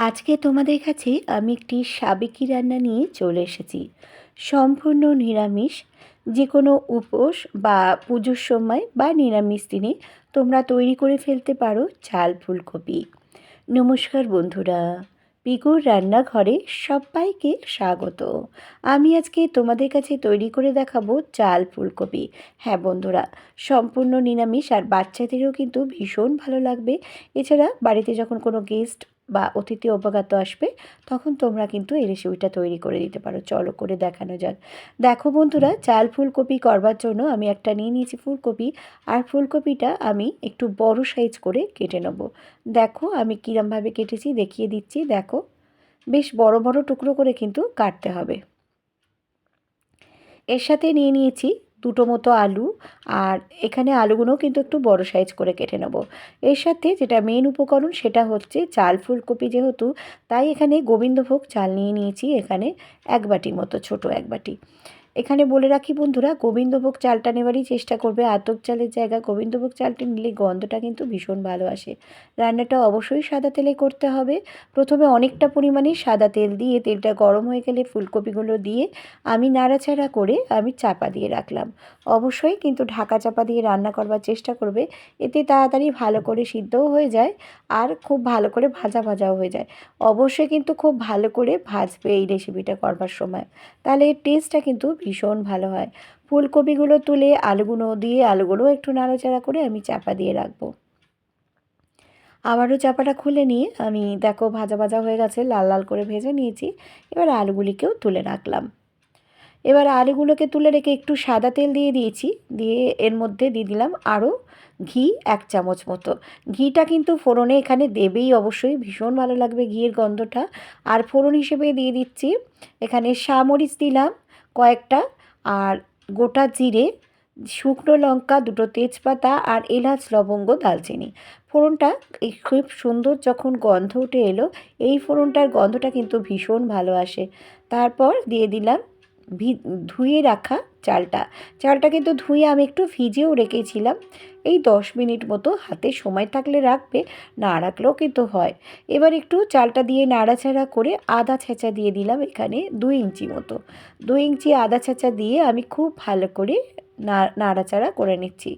আজকে তোমাদের কাছে আমি একটি সাবেকি রান্না নিয়ে চলে এসেছি। সম্পূর্ণ নিরামিষ যে কোনো উপোস বা পুজোর সময় বা নিরামিষ দিনে তোমরা তৈরি করে ফেলতে পারো চাল, ফুলকপি। নমস্কার বন্ধুরা, পিকুর রান্নাঘরে সবাইকে স্বাগত। আমি আজকে তোমাদের কাছে তৈরি করে দেখাবো চাল, ফুলকপি। হ্যাঁ বন্ধুরা, সম্পূর্ণ নিরামিষ আর বাচ্চাদেরও কিন্তু ভীষণ ভালো লাগবে। এছাড়া বাড়িতে যখন কোনো গেস্ট অতিথি অবগত আসবে, তখন তোমরা কিন্তু এই রেসিপিটা তৈরি করে দিতে পারো। চলো করে দেখানো যাক। দেখো বন্ধুরা, চাল ফুলকপি করবার জন্য আমি একটা নিয়ে নিয়েছি ফুলকপি। আর ফুলকপিটা আমি একটু বড় সাইজ করে কেটে নেব। দেখো, আমি কীরমভাবে কেটেছি দেখিয়ে দিচ্ছি। দেখো, বেশ বড় বড় টুকরো করে কিন্তু কাটতে হবে। এর সাথে নিয়ে নিয়েছি দুটো মতো আলু আর এখানে আলুগুলো কিন্তু একটু বড় সাইজ করে কেটে নেব। এর সাথে যেটা মেন উপকরণ সেটা হচ্ছে চাল ফুলকপি যেহেতু, তাই এখানে গোবিন্দভোগ চাল নিয়ে নিয়েছি এখানে এক বাটি মতো, ছোট এক বাটি। এখানে বলে রাখি বন্ধুরা, গোবিন্দভোগ চালটা নেবারই চেষ্টা করবে। আতক চালের জায়গায় গোবিন্দভোগ চালটি নিলে গন্ধটা কিন্তু ভীষণ ভালো আসে। রান্নাটা অবশ্যই সাদা তেলে করতে হবে। প্রথমে অনেকটা পরিমাণে সাদা তেল দিয়ে তেলটা গরম হয়ে গেলে ফুলকপিগুলো দিয়ে আমি নাড়াচাড়া করে আমি চাপা দিয়ে রাখলাম। অবশ্যই কিন্তু ঢাকা চাপা দিয়ে রান্না করবার চেষ্টা করবে। এতে তাড়াতাড়ি ভালো করে সিদ্ধও হয়ে যায় আর খুব ভালো করে ভাজা ভাজাও হয়ে যায়। অবশ্যই কিন্তু খুব ভালো করে ভাজবে এই রেসিপিটা করবার সময়। তাহলে এর টেস্টটা কিন্তু ভীষণ ভালো হয়। ফুলকপিগুলো তুলে আলুগুলো দিয়ে আলুগুলো একটু নাড়াচাড়া করে আমি চাপা দিয়ে রাখব। আবারও চাপাটা খুলে নিয়ে আমি দেখো ভাজা ভাজা হয়ে গেছে, লাল লাল করে ভেজে নিয়েছি। এবার আলুগুলিকেও তুলে রাখলাম। এবার আলুগুলোকে তুলে রেখে একটু সাদা তেল দিয়ে দিয়েছি, দিয়ে এর মধ্যে দিয়ে দিলাম আরও ঘি এক চামচ মতো। ঘিটা কিন্তু ফোড়নে এখানে দেবেই অবশ্যই, ভীষণ ভালো লাগবে ঘিয়ের গন্ধটা। আর ফোড়ন হিসেবে দিয়ে দিচ্ছি, এখানে শামরিচ দিলাম কয়েকটা আর গোটা জিরে, শুকনো লঙ্কা, দুটো তেজপাতা আর এলাচ, লবঙ্গ দালচিনি ফোড়নটা খুব সুন্দর যখন গন্ধ উঠে এলো, এই ফোড়নটার গন্ধটা কিন্তু ভীষণ ভালো আসে। তারপর দিয়ে দিলাম ধুয়ে রাখা চালটা। চালটা কিন্তু ধুয়ে আমি একটু ভিজেও রেখেছিলাম। এই দশ মিনিট মতো হাতে সময় থাকলে রাখবে, না রাখলেও কিন্তু হয়। এবার একটু চালটা দিয়ে নাড়াচাড়া করে আদা ছেঁচা দিয়ে দিলাম এখানে দুই ইঞ্চি মতো। দুই ইঞ্চি আদা ছেঁচা দিয়ে আমি খুব ভালো করে নাড়াচাড়া করে নিচ্ছি।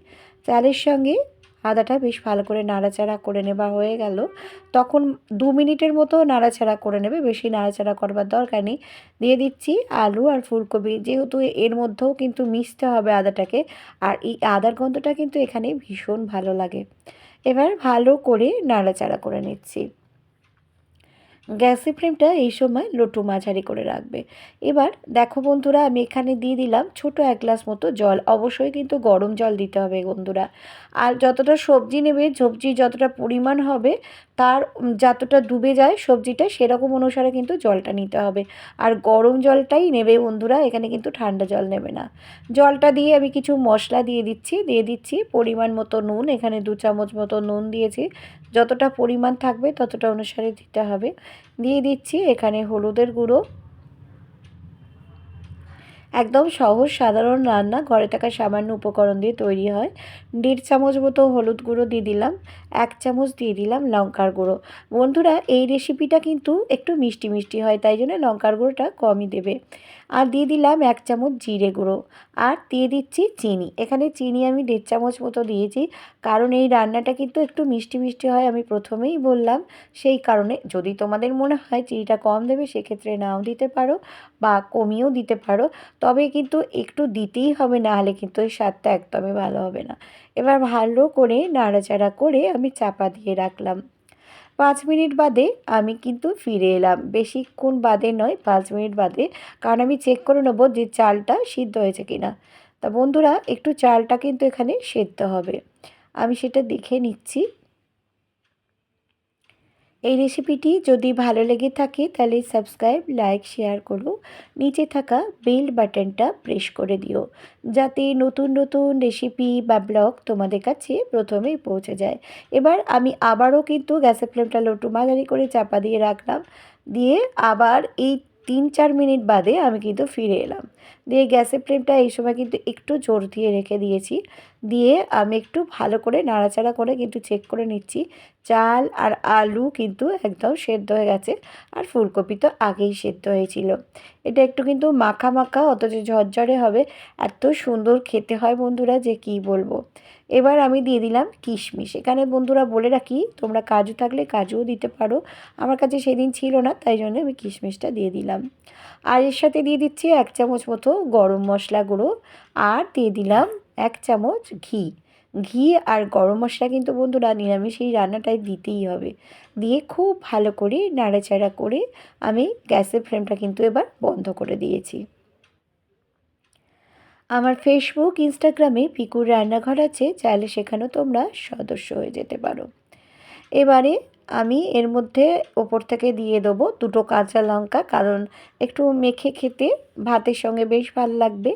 চালের সঙ্গে আদাটা বেশ ভালো করে নাড়াচাড়া করে নেওয়া হয়ে গেল। তখন দু মিনিটের মতো নাড়াচাড়া করে নেবে, বেশি নাড়াচাড়া করবার দরকার নেই। দিয়ে দিচ্ছি আলু আর ফুলকপি, যেহেতু এর মধ্যেও কিন্তু মিশতে হবে আদাটাকে, আর এই আদার গন্ধটা কিন্তু এখানে ভীষণ ভালো লাগে। এবার ভালো করে নাড়াচাড়া করে নিচ্ছি। গ্যাসের ফ্লেমটা এই সময় লোটু মাঝারি করে রাখবে। এবার দেখো বন্ধুরা, আমি এখানে দিয়ে দিলাম ছোট এক গ্লাস মতো জল। অবশ্যই কিন্তু গরম জল দিতে হবে বন্ধুরা। আর যতটা সবজি নেবে, সবজি যতটা পরিমাণ হবে, তার যতটা ডুবে যায় সবজিটা, সেরকম অনুসারে কিন্তু জলটা নিতে হবে। আর গরম জলটাই নেবে বন্ধুরা, এখানে কিন্তু ঠান্ডা জল নেবে না। জলটা দিয়ে আমি কিছু মশলা দিয়ে দিচ্ছি। দিয়ে দিচ্ছি পরিমাণ মতো নুন। এখানে দু চামচ মতো নুন দিয়েছি। যতটা পরিমাণ থাকবে ততটা অনুসারে দিতে হবে। দিয়ে দিচ্ছি এখানে হলুদের গুঁড়ো। একদম সহজ সাধারণ রান্না, ঘরে থাকা সামান্য উপকরণ দিয়ে তৈরি হয়। দেড় চামচ মতো হলুদ গুঁড়ো দিয়ে দিলাম, এক চামচ দিয়ে দিলাম লঙ্কার গুঁড়ো। বন্ধুরা, এই রেসিপিটা কিন্তু একটু মিষ্টি মিষ্টি হয়, তাই জন্য লঙ্কার গুঁড়োটা কমই দেবে। আর দিয়ে দিলাম এক চামচ জিরে গুঁড়ো। আর দিয়ে দিচ্ছি চিনি। এখানে চিনি আমি দেড় চামচ মতো দিয়েছি। কারণ এই রান্নাটা কিন্তু একটু মিষ্টি মিষ্টি হয় আমি প্রথমেই বললাম। সেই কারণে যদি তোমাদের মনে হয় চিনিটা কম দেবে সেক্ষেত্রে নাও দিতে পারো বা কমিয়েও দিতে পারো। তবে কিন্তু একটু দিতেই হবে না হলে কিন্তু ওই স্বাদটা একদমই ভালো হবে না। এবার ভালো করে নাড়াচাড়া করে আমি চাপা দিয়ে রাখলাম। পাঁচ মিনিট বাদে আমি কিন্তু ফিরে এলাম। বেশিক্ষণ বাদে নয়, পাঁচ মিনিট বাদে, কারণ আমি চেক করে নেব যে চালটা সিদ্ধ হয়েছে কি না তা বন্ধুরা, একটু চালটা কিন্তু এখানে সেদ্ধ হবে। আমি সেটা দেখে নিচ্ছি। এই রেসিপিটি যদি ভালো লেগে থাকে, তাহলে সাবস্ক্রাইব লাইক শেয়ার করো। নিচে থাকা বেল বাটনটা প্রেস করে দিও, যাতে নতুন নতুন রেসিপি বা ব্লগ তোমাদের কাছে প্রথমেই পৌঁছে যায়। এবার আমি আবারও কিন্তু গ্যাসের ফ্লেমটা লটু মাঝারি করে চাপা দিয়ে রাখলাম। দিয়ে আবার এই তিন চার মিনিট বাদে আমি কিন্তু ফিরে এলাম। দিয়ে গ্যাসের ফ্লেমটা এই সময় কিন্তু একটু জোর দিয়ে রেখে দিয়েছি। দিয়ে আমি একটু ভালো করে নাড়াচাড়া করে কিন্তু চেক করে নিচ্ছি। চাল আর আলু কিন্তু একদম সেদ্ধ হয়ে গেছে। আর ফুলকপি তো আগেই সেদ্ধ হয়েছিল। এটা একটু কিন্তু মাখা মাখা অথচ ঝরঝরে হবে। এত সুন্দর খেতে হয় বন্ধুরা, যে কি বলব? এবার আমি দিয়ে দিলাম কিশমিশ। এখানে বন্ধুরা বলে রাখি, তোমরা কাজু থাকলে কাজুও দিতে পারো। আমার কাছে সেদিন ছিল না, তাই জন্য আমি কিশমিশটা দিয়ে দিলাম। আর এর সাথে দিয়ে দিচ্ছি এক চামচ মতো গরম মশলা গুঁড়ো। আর দিয়ে দিলাম এক চামচ ঘি। ঘি আর গরম মশলা কিন্তু বন্ধুরা নিরামিষ এই রান্নাটাই দিতেই হবে। দিয়ে খুব ভালো করে নাড়াচাড়া করে আমি গ্যাসের ফ্লেমটা কিন্তু এবার বন্ধ করে দিয়েছি। আমার ফেসবুক ইনস্টাগ্রামে পিকুর রান্নাঘর আছে, চাইলে সেখানেও তোমরা সদস্য হয়ে যেতে পারো। এবারে আমি এর মধ্যে ওপর থেকে দিয়ে দেবো দুটো কাঁচা লঙ্কা, কারণ একটু মেখে খেতে ভাতের সঙ্গে বেশ ভালো লাগবে।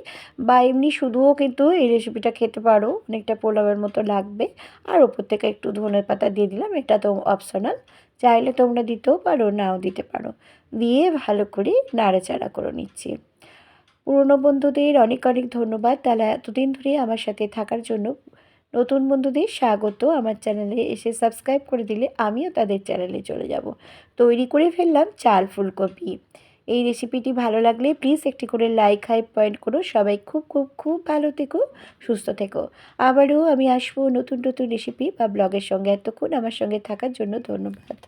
বা এমনি শুধুও কিন্তু এই রেসিপিটা খেতে পারো, অনেকটা পোলাওয়ের মতো লাগবে। আর ওপর থেকে একটু ধনে পাতা দিয়ে দিলাম, এটা তো অপশনাল চাইলে তোমরা দিতেও পারো, নাও দিতে পারো। দিয়ে ভালো করে নাড়াচাড়া করে নিচ্ছি। পুরনো বন্ধুদের অনেক অনেক ধন্যবাদ, তারা এতদিন ধরে আমার সাথে থাকার জন্য। নতুন বন্ধুদের স্বাগত। আমার চ্যানেলে এসে সাবস্ক্রাইব করে দিলে আমিও তাদের চ্যানেলে চলে যাব। তৈরি করে ফেললাম চাল ফুলকপি। এই রেসিপিটি ভালো লাগলে প্লিজ একটি করে লাইক হাই পয়েন্ট করো সবাই খুব খুব খুব ভালো থেকো, সুস্থ থেকো। আবারও আমি আসব নতুন নতুন রেসিপি বা ব্লগের সঙ্গে। এতক্ষণ আমার সঙ্গে থাকার জন্য ধন্যবাদ।